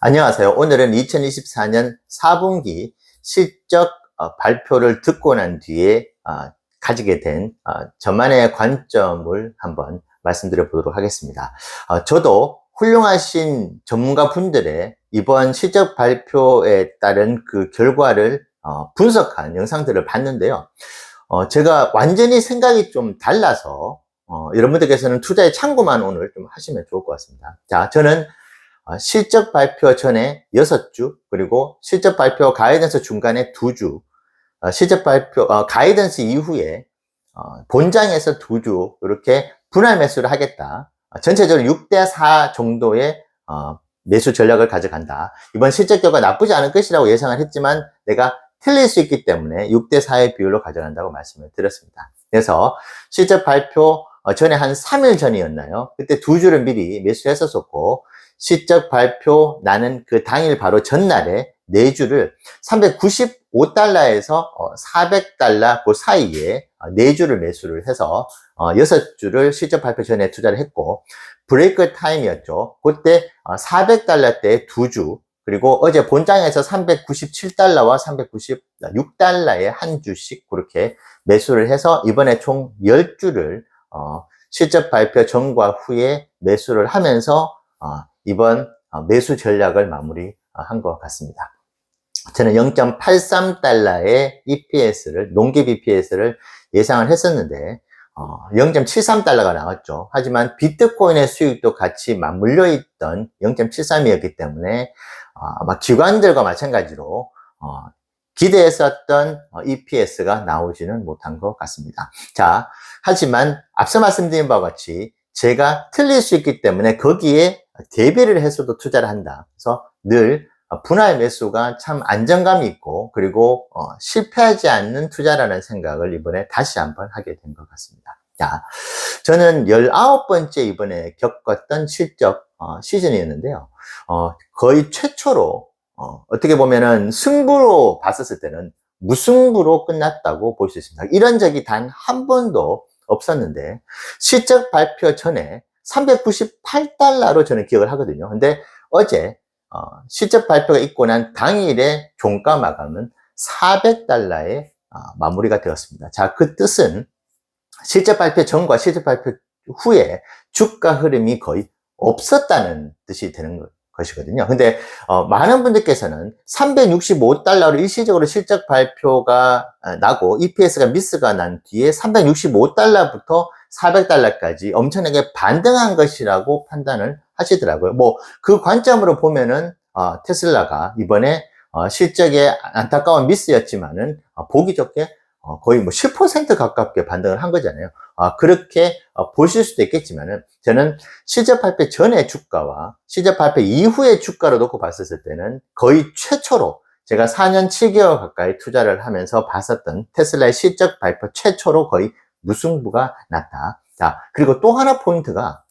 안녕하세요. 오늘은 2024년 4분기 실적 어, 발표를 듣고 난 뒤에 어, 가지게 된 어, 저만의 관점을 한번 말씀드려 보도록 하겠습니다. 어, 저도 훌륭하신 전문가 분들의 이번 실적 발표에 따른 그 결과를 어, 분석한 영상들을 봤는데요. 어, 제가 완전히 생각이 좀 달라서 어, 여러분들께서는 투자의 참고만 오늘 좀 하시면 좋을 것 같습니다. 자, 저는 어, 실적 발표 전에 6주, 그리고 실적 발표 가이던스 중간에 2주, 어, 실적 발표, 어, 가이던스 이후에 어, 본장에서 2주, 이렇게 분할 매수를 하겠다. 어, 전체적으로 6대4 정도의 어, 매수 전략을 가져간다. 이번 실적 결과 나쁘지 않을 것이라고 예상을 했지만 내가 틀릴 수 있기 때문에 6대4의 비율로 가져간다고 말씀을 드렸습니다. 그래서 실적 발표 어, 전에 한 3일 전이었나요? 그때 두 주를 미리 매수했었었고, 실적 발표 나는 그 당일 바로 전날에 네 주를 395달러에서 400달러 그 사이에 네 주를 매수를 해서 어, 여섯 주를 실적 발표 전에 투자를 했고 브레이크 타임이었죠. 그때 400달러대 두 주, 그리고 어제 본장에서 397달러와 396달러에 한 주씩 그렇게 매수를 해서 이번에 총 10주를 어, 실적 발표 전과 후에 매수를 하면서 어, 이번 어, 매수 전략을 마무리한 것 같습니다. 저는 0.83달러의 EPS를, 농기 EPS를 예상을 했었는데, 어, 0.73달러가 나왔죠. 하지만 비트코인의 수익도 같이 맞물려 있던 0.73이었기 때문에, 어, 아마 기관들과 마찬가지로, 어, 기대했었던 EPS가 나오지는 못한 것 같습니다. 자, 하지만 앞서 말씀드린 바와 같이 제가 틀릴 수 있기 때문에 거기에 대비를 해서도 투자를 한다. 그래서 늘 분할 매수가 참 안정감이 있고 그리고 어, 실패하지 않는 투자라는 생각을 이번에 다시 한번 하게 된 것 같습니다. 자, 저는 19번째 이번에 겪었던 실적 어, 시즌이었는데요. 어, 거의 최초로 어, 떻게 보면은 승부로 봤었을 때는 무승부로 끝났다고 볼 수 있습니다. 이런 적이 단 한 번도 없었는데 실적 발표 전에 398달러로 저는 기억을 하거든요. 근데 어제 어, 실적 발표가 있고 난 당일에 종가 마감은 400달러에 어, 마무리가 되었습니다. 자, 그 뜻은 실적 발표 전과 실적 발표 후에 주가 흐름이 거의 없었다는 뜻이 되는 거예요. 것이거든요. 근데 어, 많은 분들께서는 365달러로 일시적으로 실적 발표가 어, 나고 EPS가 미스가 난 뒤에 365달러부터 400달러까지 엄청나게 반등한 것이라고 판단을 하시더라고요. 뭐 그 관점으로 보면은 어, 테슬라가 이번에 어, 실적에 안타까운 미스였지만은 어, 보기 좋게 어, 거의 뭐 10% 가깝게 반등을 한 거잖아요. 아, 그렇게 어, 보실 수도 있겠지만은 저는 실적 발표 전의 주가와 실적 발표 이후의 주가로 놓고 봤었을 때는 거의 최초로 제가 4년 7개월 가까이 투자를 하면서 봤었던 테슬라의 실적 발표 최초로 거의 무승부가 났다. 자, 그리고 또 하나 포인트가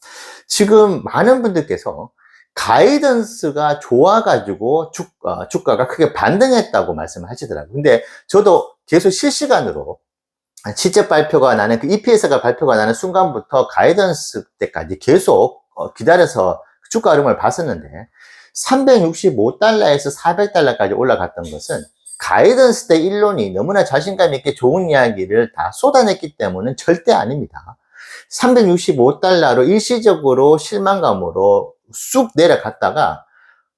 지금 많은 분들께서 가이던스가 좋아가지고 주, 어, 주가가 크게 반등했다고 말씀을 하시더라고요. 근데 저도 계속 실시간으로 실제 발표가 나는 그 EPS가 발표가 나는 순간부터 가이던스 때까지 계속 어, 기다려서 주가 흐름을 봤었는데 365달러에서 400달러까지 올라갔던 것은 가이던스 때 일론이 너무나 자신감 있게 좋은 이야기를 다 쏟아냈기 때문에 절대 아닙니다. 365달러로 일시적으로 실망감으로 쑥 내려갔다가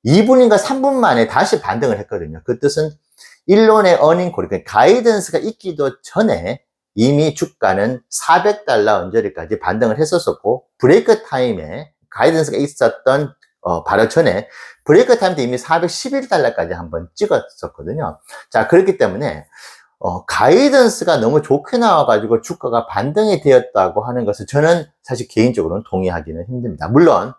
2분인가 3분 만에 다시 반등을 했거든요. 그 뜻은 일론의 어닝 콜, 그러니까 가이던스가 있기도 전에 이미 주가는 400달러 언저리까지 반등을 했었었고 브레이크 타임에 가이던스가 있었던 어, 바로 전에 브레이크 타임 때 이미 411달러까지 한번 찍었었거든요. 자 그렇기 때문에 어, 가이던스가 너무 좋게 나와가지고 주가가 반등이 되었다고 하는 것을 저는 사실 개인적으로는 동의하기는 힘듭니다. 물론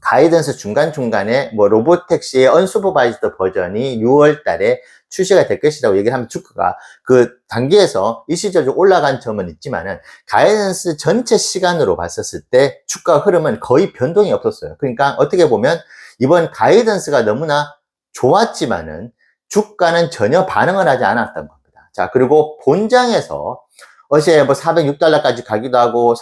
가이던스 중간중간에 뭐 로보택시의 언수퍼바이즈드 버전이 6월 달에 출시가 될 것이라고 얘기를 하면 주가가 그 단계에서 일시적으로 올라간 점은 있지만은 가이던스 전체 시간으로 봤었을 때 주가 흐름은 거의 변동이 없었어요. 그러니까 어떻게 보면 이번 가이던스가 너무나 좋았지만은 주가는 전혀 반응을 하지 않았던 겁니다. 자, 그리고 본장에서 어제 뭐 406달러까지 가기도 하고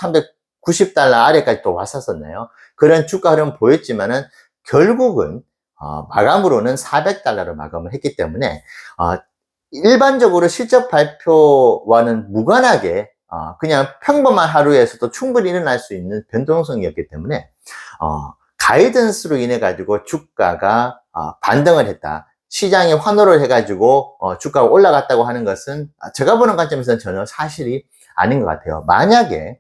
390달러 아래까지 또 왔었었네요. 그런 주가 흐름 보였지만은 결국은 어, 마감으로는 400달러로 마감을 했기 때문에 어, 일반적으로 실적 발표와는 무관하게 어, 그냥 평범한 하루에서도 충분히 일어날 수 있는 변동성이었기 때문에 어, 가이던스로 인해 가지고 주가가 어, 반등을 했다. 시장이 환호를 해가지고 어, 주가가 올라갔다고 하는 것은 제가 보는 관점에서는 전혀 사실이 아닌 것 같아요. 만약에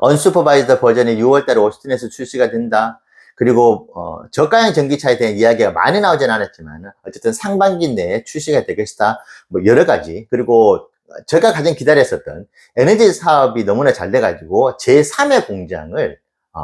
언슈퍼바이저 버전이 6월달에 오스틴에서 출시가 된다. 그리고 어, 저가형 전기차에 대한 이야기가 많이 나오진 않았지만 어쨌든 상반기 내에 출시가 될 것이다. 뭐 여러 가지 그리고 제가 가장 기다렸었던 에너지 사업이 너무나 잘 돼가지고 제3의 공장을 어,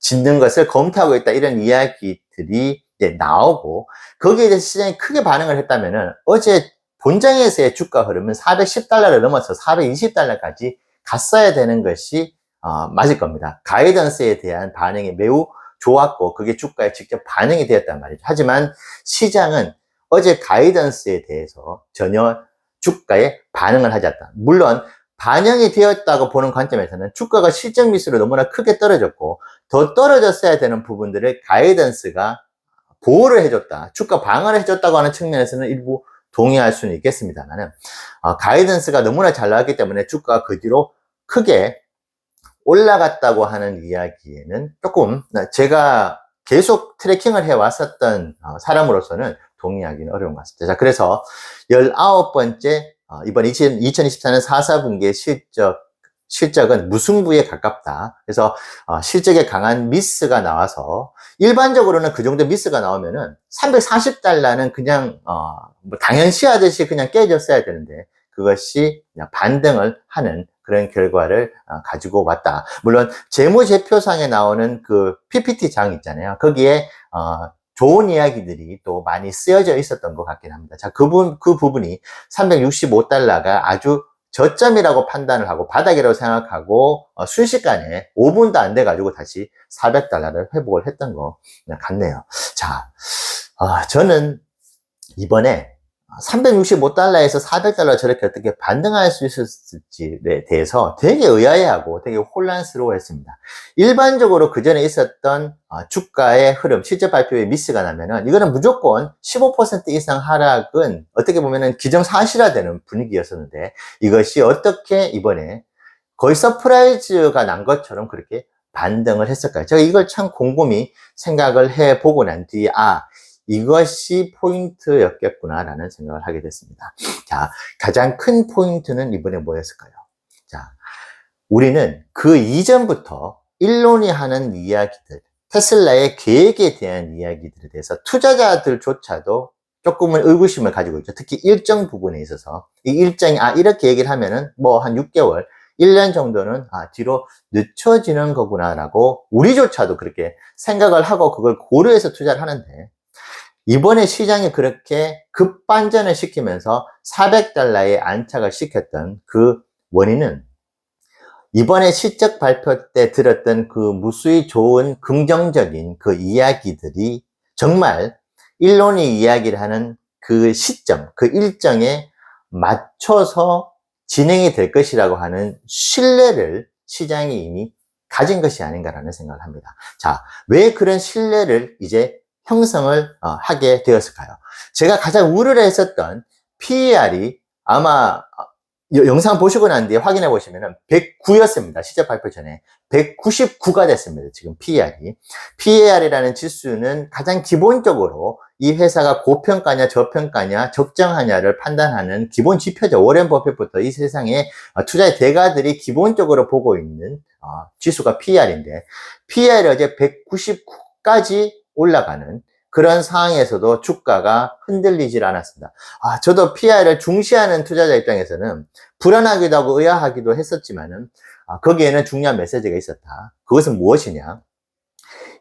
짓는 것을 검토하고 있다 이런 이야기들이 이제 나오고 거기에 대해서 시장이 크게 반응을 했다면은 어제 본장에서의 주가 흐름은 410달러를 넘어서 420달러까지 갔어야 되는 것이 어, 맞을 겁니다. 가이던스에 대한 반응이 매우 좋았고 그게 주가에 직접 반영이 되었단 말이죠. 하지만 시장은 어제 가이던스에 대해서 전혀 주가에 반응을 하지 않다. 물론 반영이 되었다고 보는 관점에서는 주가가 실적 미수로 너무나 크게 떨어졌고 더 떨어졌어야 되는 부분들을 가이던스가 보호를 해줬다. 주가 방어를 해줬다고 하는 측면에서는 일부 동의할 수는 있겠습니다만 어, 가이던스가 너무나 잘 나왔기 때문에 주가가 그 뒤로 크게 올라갔다고 하는 이야기에는 조금 제가 계속 트래킹을 해왔었던 어, 사람으로서는 동의하기는 어려운 것 같습니다. 자, 그래서 19번째 어, 이번 2024년 4사분기의 실적 실적은 무승부에 가깝다. 그래서 어, 실적에 강한 미스가 나와서 일반적으로는 그 정도 미스가 나오면은 340달러는 그냥 어, 뭐 당연시 하듯이 그냥 깨졌어야 되는데 그것이 반등을 하는 그런 결과를 어, 가지고 왔다. 물론 재무제표상에 나오는 그 PPT 장 있잖아요. 거기에 어, 좋은 이야기들이 또 많이 쓰여져 있었던 것 같긴 합니다. 자, 그, 부, 그 부분이 365달러가 아주 저점이라고 판단을 하고 바닥이라고 생각하고 어, 순식간에 5분도 안 돼 가지고 다시 400달러를 회복을 했던 것 같네요. 자, 어, 저는 이번에 365달러에서 400달러 저렇게 어떻게 반등할 수 있었을지에 대해서 되게 의아해하고 되게 혼란스러워 했습니다. 일반적으로 그 전에 있었던 어, 주가의 흐름, 실제 발표에 미스가 나면은 이거는 무조건 15% 이상 하락은 어떻게 보면은 기정사실화되는 분위기였었는데 이것이 어떻게 이번에 거의 서프라이즈가 난 것처럼 그렇게 반등을 했을까요? 제가 이걸 참 곰곰이 생각을 해보고 난 뒤에 아, 이것이 포인트였겠구나라는 생각을 하게 됐습니다. 자, 가장 큰 포인트는 이번에 뭐였을까요? 자, 우리는 그 이전부터 일론이 하는 이야기들, 테슬라의 계획에 대한 이야기들에 대해서 투자자들조차도 조금은 의구심을 가지고 있죠. 특히 일정 부분에 있어서 이 일정이 아 이렇게 얘기를 하면은 뭐 한 6개월, 1년 정도는 아 뒤로 늦춰지는 거구나라고 우리조차도 그렇게 생각을 하고 그걸 고려해서 투자를 하는데 이번에 시장이 그렇게 급반전을 시키면서 400달러에 안착을 시켰던 그 원인은 이번에 실적 발표 때 들었던 그 무수히 좋은 긍정적인 그 이야기들이 정말 일론이 이야기를 하는 그 시점, 그 일정에 맞춰서 진행이 될 것이라고 하는 신뢰를 시장이 이미 가진 것이 아닌가라는 생각을 합니다. 자, 왜 그런 신뢰를 이제 형성을 어, 하게 되었을까요? 제가 가장 우려를 했었던 PER이 아마 어, 영상 보시고 난 뒤에 확인해 보시면 109였습니다. 시작 발표 전에. 199가 됐습니다. 지금 PER이. PER이라는 지수는 가장 기본적으로 이 회사가 고평가냐 저평가냐 적정하냐를 판단하는 기본 지표죠. 오렌 버핏부터 이 세상에 어, 투자의 대가들이 기본적으로 보고 있는 지수가 PER인데 PER이 어제 199까지 올라가는 그런 상황에서도 주가가 흔들리질 않았습니다. 아, 저도 PR을 중시하는 투자자 입장에서는 불안하기도 하고 의아하기도 했었지만은 아, 거기에는 중요한 메시지가 있었다. 그것은 무엇이냐?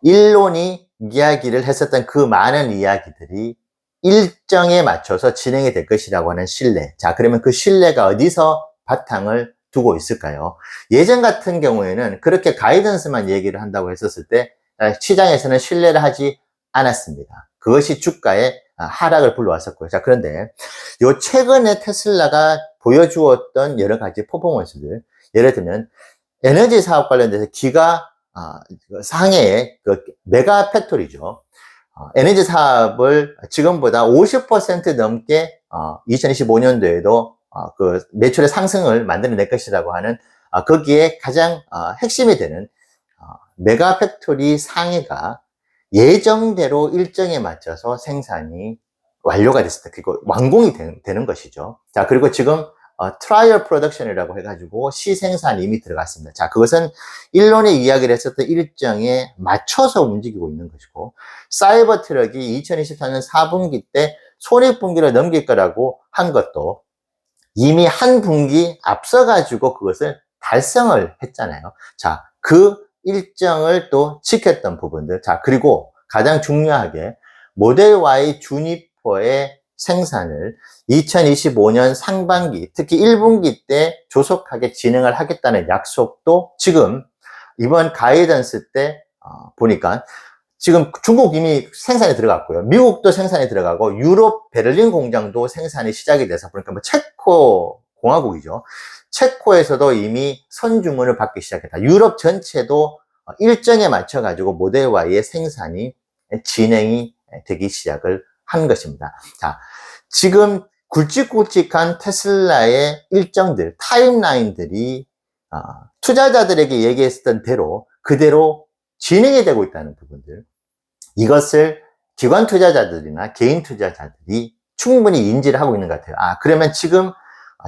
일론이 이야기를 했었던 그 많은 이야기들이 일정에 맞춰서 진행이 될 것이라고 하는 신뢰. 자, 그러면 그 신뢰가 어디서 바탕을 두고 있을까요? 예전 같은 경우에는 그렇게 가이던스만 얘기를 한다고 했었을 때 아, 시장에서는 신뢰를 하지 않았습니다. 그것이 주가의 아, 하락을 불러왔었고요. 자, 그런데 요 최근에 테슬라가 보여주었던 여러 가지 퍼포먼스들, 예를 들면 에너지 사업 관련돼서 기가 아, 그 상해의 그 메가 팩토리죠. 어, 에너지 사업을 지금보다 50% 넘게 2025년도에도 그 매출의 상승을 만들어낼 것이라고 하는 어, 거기에 가장 어, 핵심이 되는 메가 팩토리 상해가 예정대로 일정에 맞춰서 생산이 완료가 됐을 때, 그리고 완공이 되, 는 것이죠. 자, 그리고 지금 어, 트라이얼 프로덕션이라고 해가지고 시생산이 이미 들어갔습니다. 자, 그것은 일론의 이야기를 했었던 일정에 맞춰서 움직이고 있는 것이고, 사이버 트럭이 2024년 4분기 때 손익분기를 넘길 거라고 한 것도 이미 한 분기 앞서가지고 그것을 달성을 했잖아요. 자, 그 일정을 또 지켰던 부분들. 자, 그리고 가장 중요하게 모델 Y 주니퍼의 생산을 2025년 상반기, 특히 1분기 때 조속하게 진행을 하겠다는 약속도 지금 이번 가이던스 때 어, 보니까 지금 중국 이미 생산에 들어갔고요. 미국도 생산에 들어가고 유럽 베를린 공장도 생산이 시작이 돼서 그러니까 뭐 체코 공화국이죠. 체코에서도 이미 선주문을 받기 시작했다. 유럽 전체도 일정에 맞춰 가지고 모델 Y의 생산이 진행이 되기 시작을 한 것입니다. 자, 지금 굵직굵직한 테슬라의 일정들, 타임라인들이 어, 투자자들에게 얘기했던 대로 그대로 진행이 되고 있다는 부분들. 이것을 기관 투자자들이나 개인 투자자들이 충분히 인지를 하고 있는 것 같아요. 아, 그러면 지금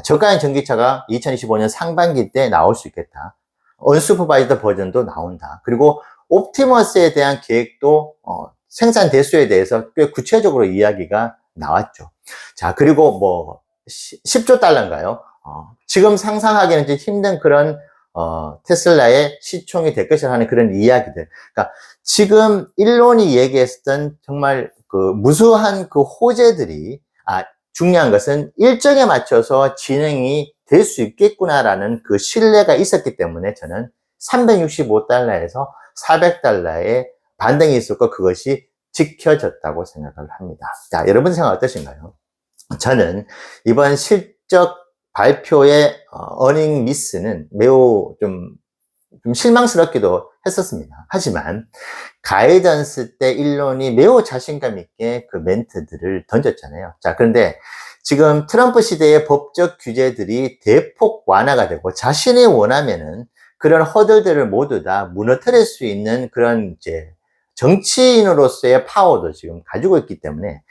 저가형 전기차가 2025년 상반기 때 나올 수 있겠다. 언슈퍼바이더 버전도 나온다. 그리고 옵티머스에 대한 계획도 어, 생산 대수에 대해서 꽤 구체적으로 이야기가 나왔죠. 자, 그리고 뭐 10 조 달러인가요? 어, 지금 상상하기는 좀 힘든 그런 어, 테슬라의 시총이 될 것이라 하는 그런 이야기들. 그러니까 지금 일론이 얘기했던 정말 그 무수한 그 호재들이 아 중요한 것은 일정에 맞춰서 진행이 될 수 있겠구나라는 그 신뢰가 있었기 때문에 저는 365달러에서 400달러의 반등이 있었고 그것이 지켜졌다고 생각을 합니다. 자, 여러분 생각 어떠신가요? 저는 이번 실적 발표의 어닝 미스는 매우 좀, 좀 실망스럽기도 했었습니다. 하지만 가이던스 때 일론이 매우 자신감 있게 그 멘트들을 던졌잖아요. 자, 그런데 지금 트럼프 시대의 법적 규제들이 대폭 완화가 되고 자신이 원하면은 그런 허들들을 모두 다 무너뜨릴 수 있는 그런 이제 정치인으로서의 파워도 지금 가지고 있기 때문에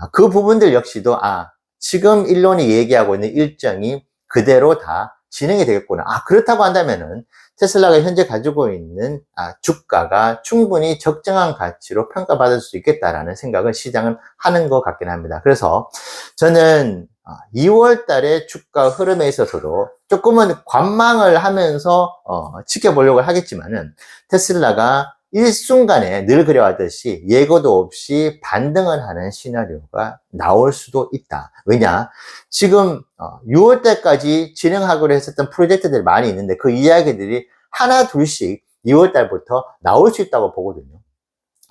아, 그 부분들 역시도 아 지금 일론이 얘기하고 있는 일정이 그대로 다 진행이 되겠구나. 아 그렇다고 한다면은 테슬라가 현재 가지고 있는 아, 주가가 충분히 적정한 가치로 평가받을 수 있겠다라는 생각을 시장은 하는 것 같긴 합니다. 그래서 저는 2월 아, 달에 주가 흐름에 있어서도 조금은 관망을 하면서 어, 지켜보려고 하겠지만은 테슬라가 일순간에 늘 그려왔듯이 예고도 없이 반등을 하는 시나리오가 나올 수도 있다. 왜냐? 지금 6월 어, 달까지 진행하기로 했었던 프로젝트들이 많이 있는데 그 이야기들이 하나 둘씩 2월 달부터 나올 수 있다고 보거든요.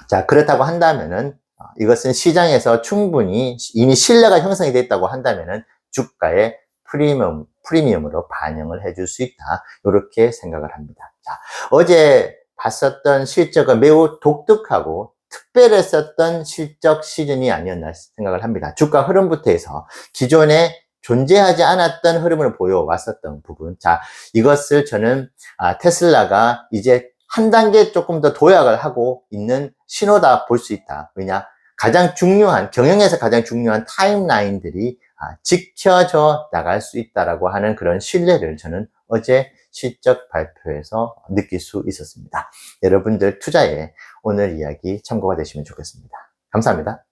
자, 그렇다고 한다면은 어, 이것은 시장에서 충분히 이미 신뢰가 형성이 됐다고 한다면은 주가의 프리미엄, 프리미엄으로 반영을 해줄 수 있다. 이렇게 생각을 합니다. 자, 어제 봤었던 실적은 매우 독특하고 특별했었던 실적 시즌이 아니었나 생각을 합니다. 주가 흐름부터 해서 기존에 존재하지 않았던 흐름을 보여왔었던 부분. 자, 이것을 저는 아, 테슬라가 이제 한 단계 조금 더 도약을 하고 있는 신호다 볼 수 있다. 왜냐? 가장 중요한, 경영에서 가장 중요한 타임라인들이 아, 지켜져 나갈 수 있다라고 하는 그런 신뢰를 저는 어제 실적 발표에서 느낄 수 있었습니다. 여러분들 투자에 오늘 이야기 참고가 되시면 좋겠습니다. 감사합니다.